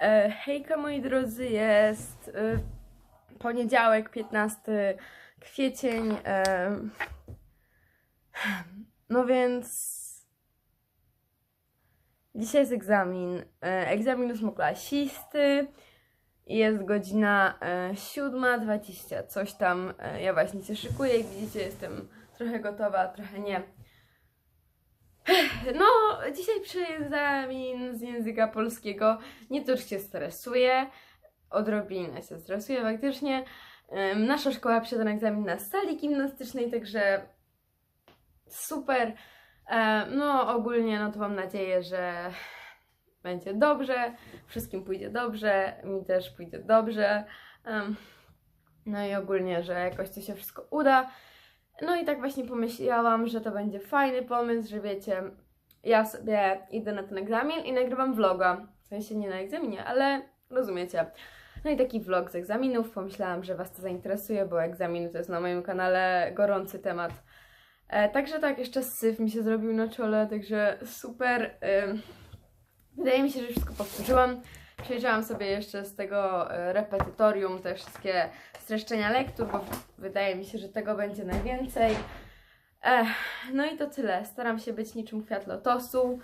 E, hejka moi drodzy, jest e, poniedziałek, 15 kwiecień. E, no więc dzisiaj jest egzamin. Egzamin ósmoklasisty. Jest godzina e, 7.20, coś tam. Ja właśnie się szykuję, jak widzicie jestem trochę gotowa, trochę nie. No, dzisiaj przy egzamin z języka polskiego nie się stresuję, odrobinę się stresuję faktycznie. Nasza szkoła przyda egzamin na sali gimnastycznej, także super. No, ogólnie, no to mam nadzieję, że będzie dobrze, wszystkim pójdzie dobrze, mi też pójdzie dobrze. No i ogólnie, że jakoś to się wszystko uda. No i tak właśnie pomyślałam, że to będzie fajny pomysł, że wiecie, ja sobie idę na ten egzamin i nagrywam vloga. W sensie nie na egzaminie, ale rozumiecie. No i taki vlog z egzaminów. Pomyślałam, że Was to zainteresuje, bo egzaminy to jest na moim kanale gorący temat. E, także tak, jeszcze syf mi się zrobił na czole, także super. Ym, wydaje mi się, że wszystko powtórzyłam. Przejrzałam sobie jeszcze z tego e, repetytorium te wszystkie streszczenia lektur, bo wydaje mi się, że tego będzie najwięcej. Ech, no i to tyle. Staram się być niczym kwiat lotosu.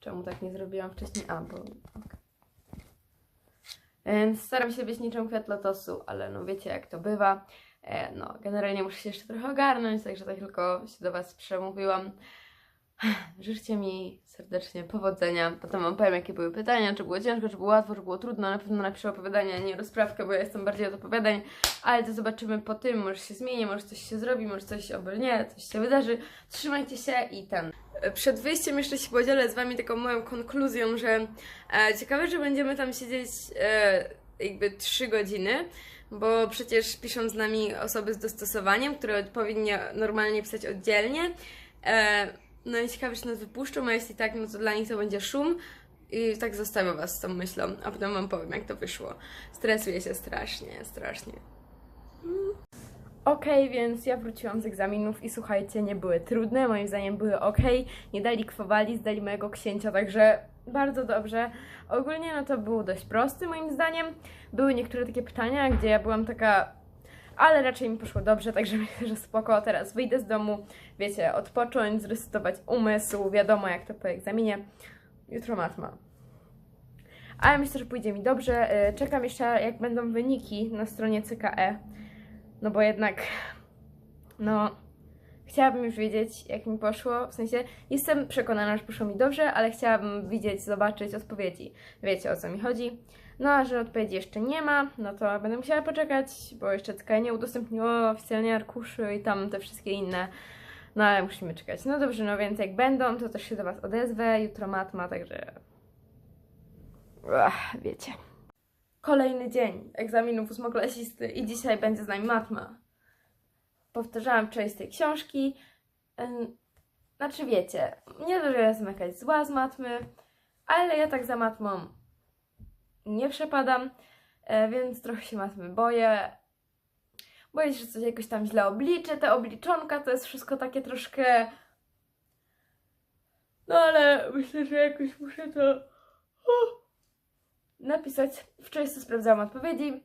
Czemu tak nie zrobiłam wcześniej? A, bo. Więc staram się być niczym kwiat lotosu, ale no wiecie jak to bywa. E, no, generalnie muszę się jeszcze trochę ogarnąć, także tak tylko się do Was przemówiłam. Życzcie mi serdecznie powodzenia. Potem Wam powiem, jakie były pytania, czy było ciężko, czy było łatwo, czy było trudno. Na pewno napiszę opowiadania, nie rozprawkę, bo ja jestem bardziej od opowiadań. Ale to zobaczymy po tym. Może się zmieni, może coś się zrobi, może coś obrnie, coś się wydarzy. Trzymajcie się i ten. Przed wyjściem jeszcze się podzielę z Wami taką moją konkluzją, że e, ciekawe, że będziemy tam siedzieć e, jakby 3 godziny. Bo przecież piszą z nami osoby z dostosowaniem, które powinny normalnie pisać oddzielnie. E, no i ciekawe, czy nas wypuszczą, a jeśli tak, no to dla nich to będzie szum. I tak zostawię Was z tą myślą, a potem Wam powiem, jak to wyszło. Stresuję się strasznie, strasznie. Okej, więc ja wróciłam z egzaminów i słuchajcie, nie były trudne, moim zdaniem były ok, nie dali kwowali, zdali mojego księcia, także bardzo dobrze. Ogólnie no to było dość prosty moim zdaniem. Były niektóre takie pytania, gdzie ja byłam taka, ale raczej mi poszło dobrze, także myślę, że spoko. Teraz wyjdę z domu, wiecie, odpocząć, zresetować umysł, wiadomo jak to po egzaminie. Jutro matma. Ale myślę, że pójdzie mi dobrze. Y, Czekam jeszcze, jak będą wyniki na stronie CKE. No bo jednak, no, chciałabym już wiedzieć, jak mi poszło. W sensie, jestem przekonana, że poszło mi dobrze, ale chciałabym widzieć, zobaczyć odpowiedzi. Wiecie o co mi chodzi. No a że odpowiedzi jeszcze nie ma, no to będę musiała poczekać, bo jeszcze CKE nie udostępniło oficjalnie arkuszy i tam te wszystkie inne. No ale musimy czekać. No dobrze, no więc jak będą, to też się do Was odezwę. Jutro matma, także. Ach, wiecie. Kolejny dzień egzaminów ósmoklasisty i dzisiaj będzie z nami matma. Powtarzałam część tej książki. Znaczy wiecie, nie to, że jestem jakaś zła z matmy, ale ja tak za matmą nie przepadam, e, więc trochę się matmy boję. Boję się, że coś jakoś tam źle obliczę. Te obliczonka to jest wszystko takie troszkę... No ale myślę, że jakoś muszę to napisać. Wczoraj sobie sprawdzałam odpowiedzi.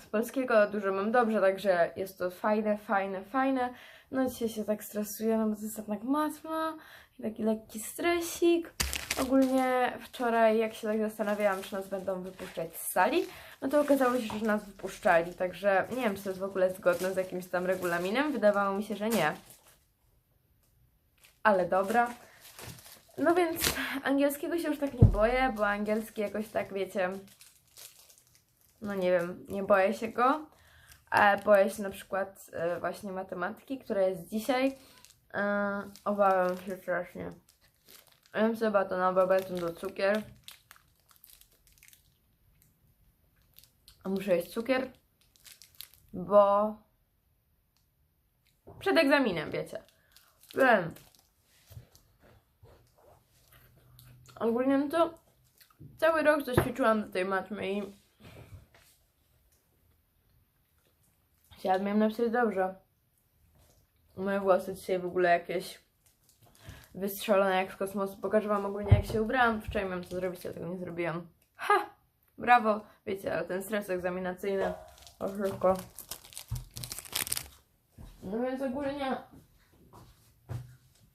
Z polskiego dużo mam dobrze, także jest to fajne, fajne, fajne. No dzisiaj się tak stresuję, no bo to jest jednak matma i taki lekki stresik. Ogólnie wczoraj, jak się tak zastanawiałam, czy nas będą wypuszczać z sali, no to okazało się, że nas wypuszczali, także nie wiem, czy to jest w ogóle zgodne z jakimś tam regulaminem. Wydawało mi się, że nie. Ale dobra. No więc angielskiego się już tak nie boję, bo angielski jakoś tak, wiecie, no nie wiem, nie boję się go. Ale boję się na przykład e, właśnie matematyki, która jest dzisiaj. E, obawiam się strasznie. Jem sobie batona babetą do cukier. A muszę jeść cukier, bo przed egzaminem, wiecie. Wiem. Ogólnie no to cały rok zaćwiczyłam do tej matmy i chciałabym ją napisać dobrze. Moje włosy dzisiaj w ogóle jakieś wystrzelona jak z kosmosu. Pokażę Wam ogólnie jak się ubrałam. Wczoraj miałam to zrobić, ale tego nie zrobiłam. Ha! Brawo! Wiecie, ale ten stres egzaminacyjny o szybko. No więc ogólnie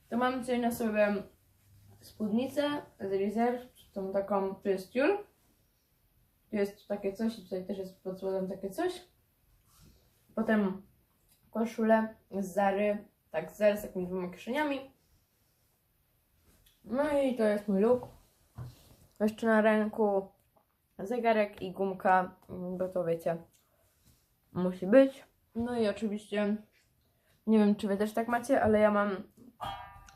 to mam dzisiaj na sobie spódnicę z Reserve, tą taką, tu jest. Tu jest takie coś i tutaj też jest pod spodem takie coś. Potem koszulę z Zary, tak z Zary z takimi dwoma kieszeniami. No i to jest mój look. Jeszcze na ręku zegarek i gumka, bo to wiecie, musi być. No i oczywiście, nie wiem czy wy też tak macie, ale ja mam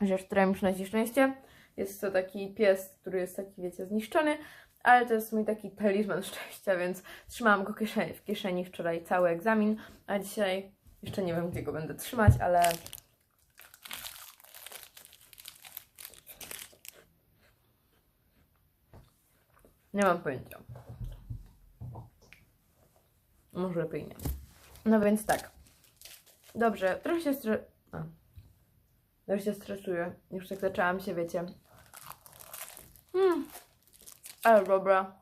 rzecz, która mi przynosi szczęście. Jest to taki pies, który jest taki, wiecie, zniszczony, ale to jest mój taki talizman szczęścia, więc trzymałam go kieszeni, w kieszeni wczoraj cały egzamin, a dzisiaj jeszcze nie wiem, gdzie go będę trzymać, ale nie mam pojęcia. Może lepiej nie. No więc tak. Dobrze, trochę się stre... A. Trochę się stresuję. Już tak zaczęłam się, wiecie. Hmm. Ale dobra.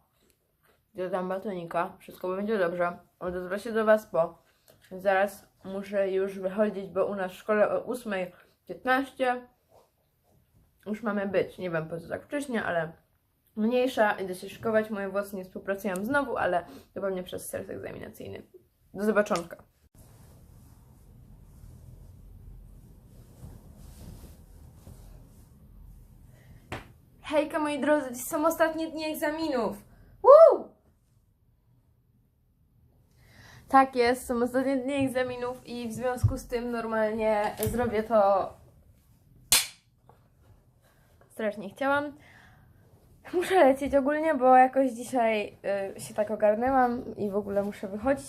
Dodam batonika. Wszystko będzie dobrze. Odezwę się do Was po. Zaraz muszę już wychodzić, bo u nas w szkole o 8.15 już mamy być. Nie wiem po co tak wcześnie, ale mniejsza. Idę się szykować. Moje włosy nie współpracują znowu, ale to pewnie przez stres egzaminacyjny. Do zobaczonka. Hejka moi drodzy, dziś są ostatnie dni egzaminów. Woo! Tak jest, są ostatnie dni egzaminów i w związku z tym normalnie zrobię to strasznie chciałam. Muszę lecieć ogólnie, bo jakoś dzisiaj y, się tak ogarnęłam i w ogóle muszę wychodzić.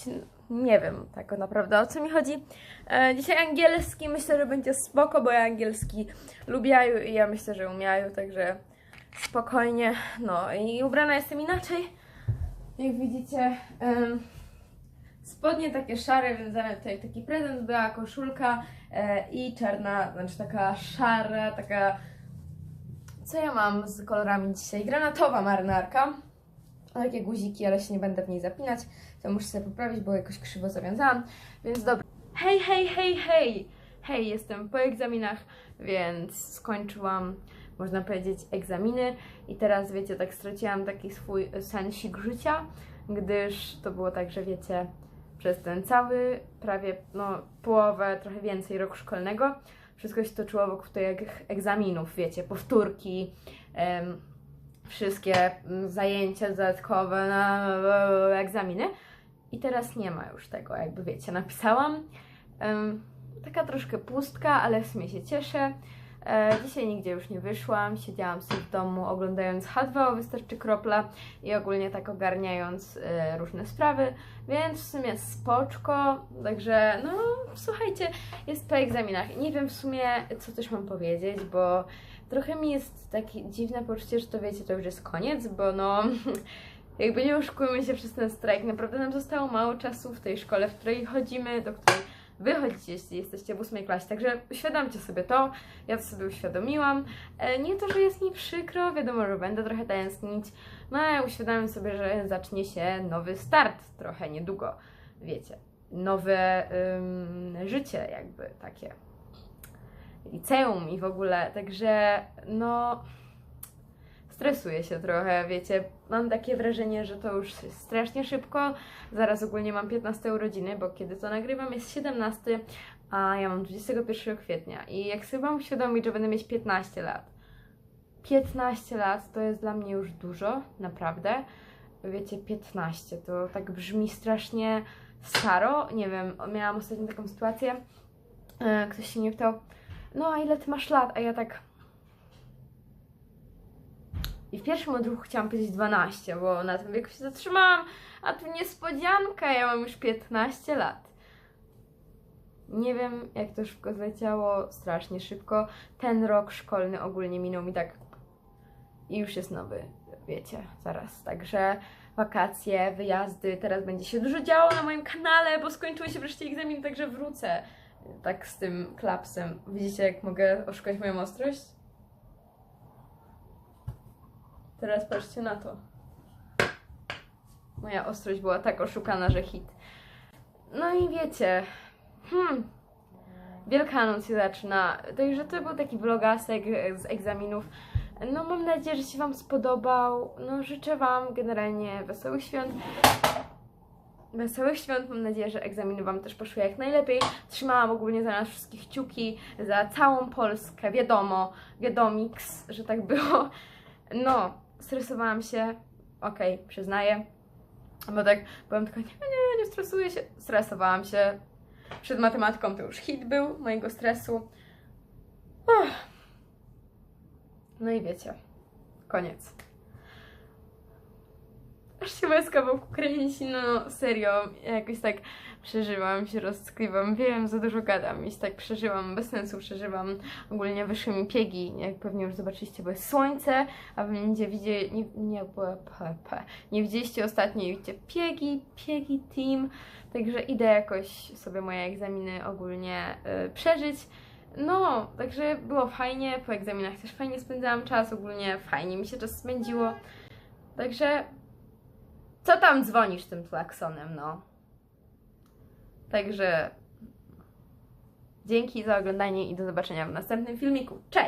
Nie wiem tak naprawdę o co mi chodzi. E, dzisiaj angielski myślę, że będzie spoko, bo ja angielski lubię i ja myślę, że umiają, także spokojnie. No i ubrana jestem inaczej. Jak widzicie, em, spodnie takie szare, wiązane tutaj taki prezent, była koszulka e, i czarna, znaczy taka szara, taka co ja mam z kolorami dzisiaj? Granatowa marynarka. Takie guziki, ale się nie będę w niej zapinać. To muszę sobie poprawić, bo jakoś krzywo zawiązałam. Więc dobra. Hej, hej, hej, hej! Hej, jestem po egzaminach, więc skończyłam, można powiedzieć, egzaminy. I teraz, wiecie, tak straciłam taki swój sensik życia, gdyż to było tak, że wiecie, przez ten cały, prawie, no, połowę, trochę więcej roku szkolnego, wszystko się toczyło wokół tych egzaminów, wiecie, powtórki, wszystkie mm, zajęcia dodatkowe na egzaminy. I teraz nie ma już tego, jakby wiecie, napisałam. Taka troszkę pustka, ale w sumie się cieszę. E, dzisiaj nigdzie już nie wyszłam, siedziałam sobie w domu oglądając H2O Wystarczy Kropla i ogólnie tak ogarniając e, różne sprawy, więc w sumie spoczko, także no słuchajcie, jest po egzaminach. Nie wiem w sumie co też mam powiedzieć, bo trochę mi jest takie dziwne poczucie, że to wiecie, to już jest koniec, bo no jakby nie oszukujmy się przez ten strajk, naprawdę nam zostało mało czasu w tej szkole, w której chodzimy, do której wy chodzicie, jeśli jesteście w ósmej klasie, także uświadomcie sobie to, ja to sobie uświadomiłam. E, nie to, że jest mi przykro, wiadomo, że będę trochę tęsknić, no ale uświadamiam sobie, że zacznie się nowy start. Trochę niedługo, wiecie, nowe ym, życie jakby takie, liceum i w ogóle, także no stresuję się trochę, wiecie, mam takie wrażenie, że to już strasznie szybko, zaraz ogólnie mam 15 urodziny, bo kiedy to nagrywam jest 17, a ja mam 21 kwietnia. I jak sobie mam uświadomić, że będę mieć 15 lat, 15 lat to jest dla mnie już dużo, naprawdę, wiecie, 15, to tak brzmi strasznie staro, nie wiem, miałam ostatnio taką sytuację, e, ktoś się mnie pytał, no a ile ty masz lat, a ja tak i w pierwszym odruchu chciałam powiedzieć 12, bo na tym wieku się zatrzymałam, a tu niespodzianka, ja mam już 15 lat. Nie wiem, jak to szybko zleciało, strasznie szybko. Ten rok szkolny ogólnie minął mi tak i już jest nowy, wiecie, zaraz. Także wakacje, wyjazdy, teraz będzie się dużo działo na moim kanale, bo skończyły się wreszcie egzamin, także wrócę tak z tym klapsem. Widzicie, jak mogę oszukać moją ostrość? Teraz patrzcie na to. Moja ostrość była tak oszukana, że hit. No i wiecie, hmm, Wielkanoc się zaczyna, także to był taki vlogasek z egzaminów. No mam nadzieję, że się Wam spodobał. No życzę Wam generalnie wesołych świąt. Wesołych świąt, mam nadzieję, że egzaminy Wam też poszły jak najlepiej. Trzymałam ogólnie za nas wszystkich kciuki, za całą Polskę, wiadomo, wiadomiks, że tak było. No, stresowałam się, okej, przyznaję, bo tak byłam tylko, nie, nie, nie stresuję się, stresowałam się. Przed matematyką to już hit był mojego stresu. Ach. No i wiecie, koniec. Się łezka wokół kręci, no serio, jakoś tak przeżyłam, się roztkliwam, wiem, za dużo gadam i tak przeżyłam, bez sensu przeżywam. Ogólnie wyszły mi piegi, jak pewnie już zobaczyliście, bo jest słońce, a wy nie widzieli, nie, nie, p, nie widzieliście ostatnio, widzicie piegi, piegi team, także idę jakoś sobie moje egzaminy ogólnie y, przeżyć. No, także było fajnie, po egzaminach też fajnie spędzałam czas, ogólnie fajnie mi się czas spędziło. Także co tam dzwonisz tym klaksonem, no? Także dzięki za oglądanie i do zobaczenia w następnym filmiku. Cześć!